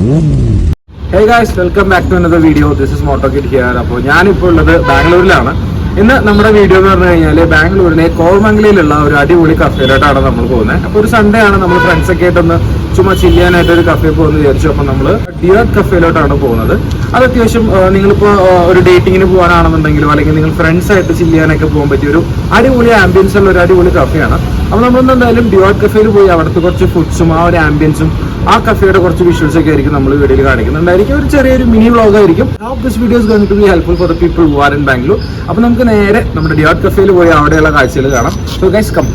Hey guys welcome back to another video this is moto kit here അപ്പോൾ ഞാനിപ്പോൾ ഉള്ളത് ബാംഗ്ലൂരിലാണ്. ഇന്ന് നമ്മുടെ വീഡിയോ എന്ന് പറഞ്ഞു കഴിഞ്ഞാൽ ബാംഗ്ലൂരിലെ കോൾമംഗലിയിലുള്ള ഒരു അടിപൊളി കഫേയിലോട്ടാണ് നമ്മൾ പോകുന്നത് അപ്പോൾ ഒരു സൺഡേ ആണ് നമ്മൾ ഫ്രണ്ട്സ് ഒക്കെ ആയിട്ടൊന്ന് ചുമ്മാ ചില്ലാനായിട്ട് ഒരു കഫേ പോകുന്ന വിചാരിച്ചു. അപ്പോൾ നമ്മൾ ഡിയർ കഫേയിലോട്ടാണ് പോകുന്നത്. അത് അത്യാവശ്യം നിങ്ങളിപ്പോൾ ഒരു ഡേറ്റിങ്ങിന് പോകാനാണെന്നുണ്ടെങ്കിലും അല്ലെങ്കിൽ നിങ്ങൾ ഫ്രണ്ട്സ് ആയിട്ട് ചില്ലാനൊക്കെ പോകാൻ പറ്റിയ ഒരു അടിപൊളി ആംബിയൻസ് ഉള്ള ഒരു അടിപൊളി കഫേയാണ് അപ്പോൾ നമ്മളൊന്ന് എന്തായാലും ഡിയോർ കഫേയിൽ പോയി അവിടുത്തെ കുറച്ച് ഫുഡ്സും ആ ഒരു ആംബിയൻസും ആ കഫേയുടെ കുറച്ച് വിഷ്വൽസ് ഒക്കെ ആയിരിക്കും നമ്മൾ വീഡിയോയിൽ കാണിക്കുന്നുണ്ടായിരിക്കും ഒരു ചെറിയൊരു മിനി വ്ളോഗ് ആയിരിക്കും. This videos going to be helpful for the people are in Bangalore അപ്പോൾ നമുക്ക് നേരെ നമ്മുടെ ഡിയോട്ട് കഫേയിൽ പോയി അവിടെയുള്ള കാഴ്ചകൾ കാണാം. സോ ഗൈസ് കം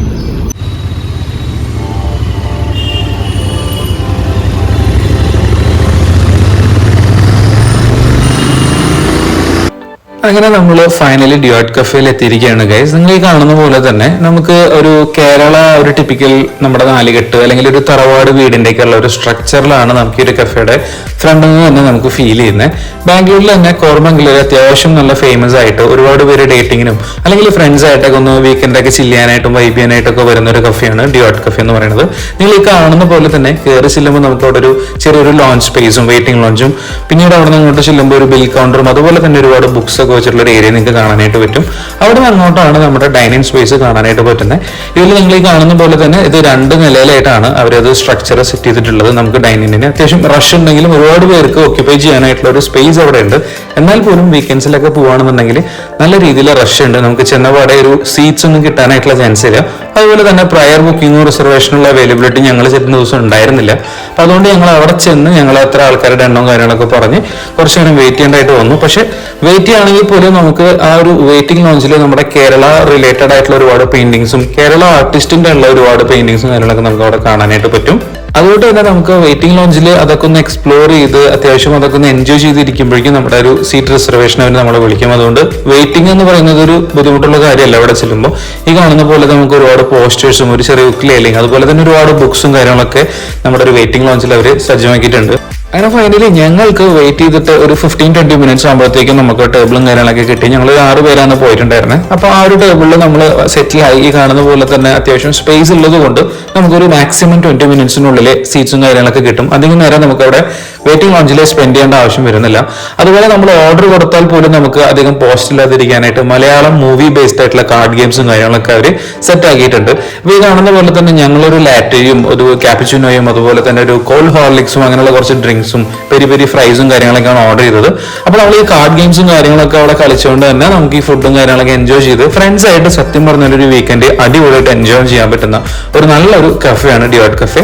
അങ്ങനെ നമ്മൾ ഫൈനലി ഡിയോട്ട് കഫേയിൽ എത്തിയിരിക്കുകയാണ് ഗൈസ് നിങ്ങൾ ഈ കാണുന്ന പോലെ തന്നെ നമുക്ക് ഒരു കേരള ഒരു ടിപ്പിക്കൽ നമ്മുടെ നാലുകെട്ട് അല്ലെങ്കിൽ ഒരു തറവാട് വീടിന്റെ ഒക്കെ ഉള്ള ഒരു സ്ട്രക്ചറിലാണ് നമുക്ക് ഈ ഒരു കഫേയുടെ ഫ്രണ്ടിൽ നിന്ന് തന്നെ നമുക്ക് ഫീൽ ചെയ്യുന്നത്. ബാംഗ്ലൂരിൽ തന്നെ കോർമംഗ്ലൂർ അത്യാവശ്യം നല്ല ഫേമസ് ആയിട്ട് ഒരുപാട് പേര് ഡേറ്റിങ്ങിനും അല്ലെങ്കിൽ ഫ്രണ്ട്സ് ആയിട്ടൊക്കെ ഒന്ന് വീക്കെൻഡൊക്കെ ചില്ല് ചെയ്യാനായിട്ടും വൈബ് ചെയ്യാനായിട്ടൊക്കെ വരുന്ന ഒരു കഫേയാണ് ഡിയോട്ട് കഫേ എന്ന് പറയുന്നത്. നിങ്ങൾ ഈ കാണുന്ന പോലെ തന്നെ കയറി ചെല്ലുമ്പോൾ നമുക്ക് അവിടെ ഒരു ചെറിയൊരു ലോഞ്ച് സ്പേസും വെയിറ്റിംഗ് ലോഞ്ചും പിന്നീട് അവിടെ നിന്ന് ഇങ്ങോട്ട് ചെല്ലുമ്പോൾ ഒരു ബിൽ കൗണ്ടറും അതുപോലെ തന്നെ ഒരുപാട് ബുക്സ് ഒക്കെ വെച്ചിട്ടുള്ള ഒരു ഏരിയ നിങ്ങൾക്ക് കാണാനായിട്ട് പറ്റും. അവിടെ നിന്ന് അങ്ങോട്ടാണ് നമ്മുടെ ഡൈനിങ് സ്പേസ് കാണാനായിട്ട് പറ്റുന്നത് ഇതിൽ നിങ്ങൾ ഈ കാണുന്ന പോലെ തന്നെ ഇത് രണ്ട് നിലയിലായിട്ടാണ് അവരത് സ്ട്രക്ചർ സെറ്റ് ചെയ്തിട്ടുള്ളത്. നമുക്ക് ഡൈനിങ്ങിന് അത്യാവശ്യം റഷ് ഉണ്ടെങ്കിലും ഒരുപാട് പേർക്ക് ഓക്യുപ്പൈ ചെയ്യാനായിട്ടുള്ള ഒരു സ്പേസ് അവിടെ ഉണ്ട്. എന്നാൽ പോലും വീക്കെൻഡ്സിലൊക്കെ പോകുകയാണെന്നുണ്ടെങ്കിൽ നല്ല രീതിയിൽ റഷ് ഉണ്ട്. നമുക്ക് ചെന്നപാടെ ഒരു സീറ്റ്സ് ഒന്നും കിട്ടാനായിട്ടുള്ള ചാൻസ് ഇല്ല. അതുപോലെ തന്നെ പ്രയർ ബുക്കിംഗ് റിസർവേഷനുള്ള അവൈലബിലിറ്റി ഞങ്ങൾ ചെല്ലുന്ന ദിവസം ഉണ്ടായിരുന്നില്ല. അപ്പൊ അതുകൊണ്ട് ഞങ്ങൾ അവിടെ ചെന്ന് ഞങ്ങൾ എത്ര ആൾക്കാരുടെ എണ്ണവും കാര്യങ്ങളൊക്കെ പറഞ്ഞ് കുറച്ച് നേരം വെയിറ്റ് ചെയ്യേണ്ടതായിട്ട് വന്നു. പക്ഷെ വെയിറ്റ് ചെയ്യുകയാണെങ്കിൽ പോലും നമുക്ക് ആ ഒരു വെയിറ്റിംഗ് ലോഞ്ചിൽ നമ്മുടെ കേരള റിലേറ്റഡ് ആയിട്ടുള്ള ഒരുപാട് പെയിന്റിങ്സും കേരള ആർട്ടിസ്റ്റിന്റെ ഉള്ള ഒരുപാട് പെയിന്റിങ്സും കാര്യങ്ങളൊക്കെ നമുക്ക് അവിടെ കാണാനായിട്ട് പറ്റും. അതുകൊണ്ട് തന്നെ നമുക്ക് വെയിറ്റിംഗ് ലോഞ്ചിൽ അതൊക്കെ ഒന്ന് എക്സ്പ്ലോർ ചെയ്ത് അത്യാവശ്യം അതൊക്കെ ഒന്ന് എൻജോയ് ചെയ്തിരിക്കുമ്പോഴേക്കും നമ്മുടെ ഒരു സീറ്റ് റിസർവേഷൻ അവർ നമ്മളെ വിളിക്കും. അതുകൊണ്ട് വെയിറ്റിംഗ് എന്ന് പറയുന്നത് ഒരു ബുദ്ധിമുട്ടുള്ള കാര്യമല്ല അവിടെ ചെല്ലുമ്പോൾ ഈ കാണുന്ന പോലെ നമുക്ക് ഒരുപാട് പോസ്റ്റേഴ്സും ഒരു ചെറിയ ഉക്ലേലിംഗ് അതുപോലെ തന്നെ ഒരുപാട് ബുക്സും കാര്യങ്ങളൊക്കെ നമ്മുടെ ഒരു വെയിറ്റിംഗ് ലോഞ്ചിൽ അവർ സജ്ജമാക്കിയിട്ടുണ്ട്. അങ്ങനെ ഫൈനലി ഞങ്ങൾക്ക് വെയിറ്റ് ചെയ്തിട്ട് ഒരു ഫിഫ്റ്റീൻ ട്വന്റി മിനിറ്റ്സ് ആകുമ്പോഴത്തേക്കും നമുക്ക് ടേബിളും കാര്യങ്ങളൊക്കെ കിട്ടി. ഞങ്ങൾ ആറ് പേരാണ് പോയിട്ടുണ്ടായിരുന്നത് അപ്പോൾ ആ ഒരു ടേബിളിൽ നമ്മൾ സെറ്റിലായി ഈ കാണുന്ന പോലെ തന്നെ അത്യാവശ്യം സ്പേസ് ഉള്ളത് കൊണ്ട് നമുക്കൊരു മാക്സിമം ട്വന്റി മിനിറ്റ്സിനുള്ളിൽ സീറ്റ്സും കാര്യങ്ങളൊക്കെ കിട്ടും. അധികം നേരം നമുക്ക് അവിടെ വെയിറ്റിംഗ് ലോഞ്ചിൽ സ്പെൻഡ് ചെയ്യേണ്ട ആവശ്യം വരുന്നില്ല. അതുപോലെ നമ്മൾ ഓർഡർ കൊടുത്താൽ പോലും നമുക്ക് അധികം പോസ്റ്റ് ഇല്ലാതിരിക്കാനായിട്ട് മലയാളം മൂവി ബേസ്ഡ് ആയിട്ടുള്ള കാർഡ് ഗെയിംസും കാര്യങ്ങളൊക്കെ അവർ സെറ്റ് ആക്കിയിട്ടുണ്ട്. അപ്പൊ ഈ കാണുന്ന പോലെ തന്നെ ഞങ്ങളൊരു ലാറ്റയും ഒരു ക്യാപിച്ചിനോയും അതുപോലെ തന്നെ ഒരു കോൾ ഹോർലിക്സും അങ്ങനെയുള്ള കുറച്ച് ഡ്രിങ്ക്സും പെരി പെരി ഫ്രൈസും കാര്യങ്ങളൊക്കെയാണ് ഓർഡർ ചെയ്തത്. അപ്പോൾ നമ്മൾ ഈ കാർഡ് ഗെയിംസും കാര്യങ്ങളൊക്കെ അവിടെ കളിച്ചുകൊണ്ട് തന്നെ നമുക്ക് ഈ ഫുഡും കാര്യങ്ങളൊക്കെ എൻജോയ് ചെയ്ത് ഫ്രണ്ട്സ് ആയിട്ട് സത്യം പറഞ്ഞ ഒരു വീക്കെൻഡ് അടിപൊളിയായിട്ട് എൻജോയ് ചെയ്യാൻ പറ്റുന്ന ഒരു നല്ലൊരു കഫേയാണ് ഡിയോട്ട് കഫേ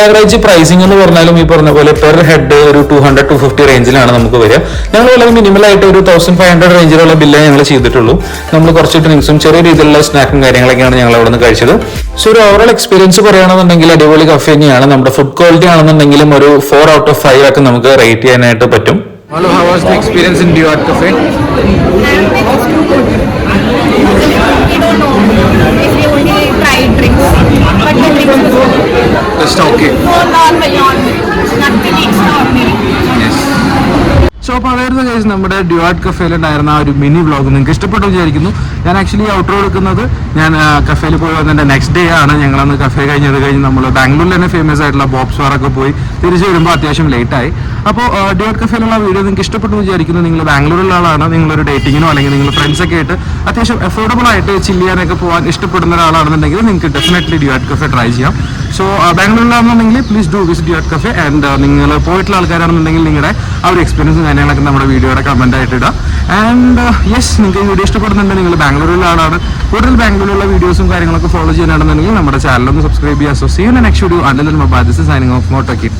ആവറേജ് പ്രൈസിംഗ് എന്ന് പറഞ്ഞാലും ഈ പറഞ്ഞ പോലെ പെർ ഹെഡ് ഒരു ടു ഹൺഡ്രഡ് ടു ഫിഫ്റ്റി റേഞ്ചിലാണ് നമുക്ക് വരിക. ഞങ്ങൾ വളരെ മിനിമലായിട്ട് ഒരു തൗസൻഡ് ഫൈവ് ഹൺഡ്രഡ് റേഞ്ചിലുള്ള ബില്ലേ ഞങ്ങൾ ചെയ്തിട്ടുള്ളൂ. നമ്മൾ കുറച്ച് ഡ്രിങ്ക്സും ചെറിയ രീതിയിലുള്ള സ്നാക്കും കാര്യങ്ങളൊക്കെയാണ് ഞങ്ങൾ അവിടെ നിന്ന് കഴിച്ചത്. സോ ഒരു ഓവറോൾ എക്സ്പീരിയൻസ് പറയുകയാണെന്നുണ്ടെങ്കിൽ അടിപൊളി കഫേ തന്നെയാണ്. നമ്മുടെ ഫുഡ് ക്വാളിറ്റി ആണെന്നുണ്ടെങ്കിലും ഒരു ഫോർ ഔട്ട് ഓഫ് ഫൈവ് ഒക്കെ നമുക്ക് റേറ്റ് ചെയ്യാനായിട്ട് പറ്റും. Tried drinks, but the was good. Just okay No normal, normal, nothing extraordinary. So അപ്പോൾ അതായിരുന്നു ഗൈസ് നമ്മുടെ ഡ്യുവാറ്റ് കഫേയിൽ ഉണ്ടായിരുന്ന ആ ഒരു മിനി വ്ളോഗ് നിങ്ങൾക്ക് ഇഷ്ടപ്പെട്ടു വിചാരിക്കുന്നു. ഞാൻ ആക്ച്വലി ഔട്ടർ കൊടുക്കുന്നത് ഞാൻ കഫേയിൽ പോയി വന്നതിന്റെ നെക്സ്റ്റ് ഡേ ആണ്. ഞങ്ങളന്ന് കഫേ കഴിഞ്ഞത് കഴിഞ്ഞ് നമ്മൾ ബാംഗ്ലൂരിൽ തന്നെ ഫേമസ് ആയിട്ടുള്ള ബോബ്സ് വാറൊക്കെ പോയി തിരിച്ചു വരുമ്പോൾ അത്യാവശ്യം ലേറ്റ് ആയി. അപ്പോൾ ഡ്യുവാറ്റ് കഫേയിലുള്ള വീഡിയോ നിങ്ങൾക്ക് ഇഷ്ടപ്പെട്ടു വിചാരിക്കുന്നു. നിങ്ങൾ ബാംഗ്ലൂരിലുള്ള ആളാണ്. നിങ്ങളൊരു ഡേറ്റിങ്ങിനോ അല്ലെങ്കിൽ നിങ്ങൾ ഫ്രണ്ട്സ് ഒക്കെ ആയിട്ട് അത്യാവശ്യം അഫോർഡബിൾ ആയിട്ട് ചില്ല് ചെയ്യാനൊക്കെ പോകാൻ ഇഷ്ടപ്പെടുന്ന ഒരാളാണെന്നുണ്ടെങ്കിൽ നിങ്ങൾക്ക് ഡെഫിനറ്റ്ലി ഡ്യുവാറ്റ് കഫേ ട്രൈ ചെയ്യാം. സോ ബാംഗ്ലൂരിലാണെന്നുണ്ടെങ്കിൽ പ്ലീസ് ഡു വിസിറ്റ് ഡിയോട്ട് കഫേ ആൻഡ് നിങ്ങൾ പോയിട്ടുള്ള ആൾക്കാരാണെന്നുണ്ടെങ്കിൽ നിങ്ങളുടെ ആ ഒരു എക്സ്പീരിയൻസും കാര്യങ്ങളൊക്കെ നമ്മുടെ വീഡിയോയുടെ കമന്റ് ആയിട്ട് ഇടാം. ആൻഡ് യെസ് നിങ്ങൾക്ക് ഈ വീഡിയോ ഇഷ്ടപ്പെടുന്നുണ്ടെങ്കിൽ നിങ്ങൾ ബാംഗ്ലൂരിലുള്ള ആളാണ് കൂടുതൽ ബാംഗ്ലൂരിലുള്ള വീഡിയോസും കാര്യങ്ങളൊക്കെ ഫോളോ ചെയ്യാനാണെന്നുണ്ടെങ്കിൽ നമ്മുടെ ചാനൽ ഒന്ന് സബ്സ്ക്രൈബ് ചെയ്യുക. സോ സീ നെക്സ്റ്റ് വീഡിയോ അല്ലെങ്കിൽ മൊബൈൽ ദിസ് സൈനിങ് ഓഫ് മോട്ടോക്കി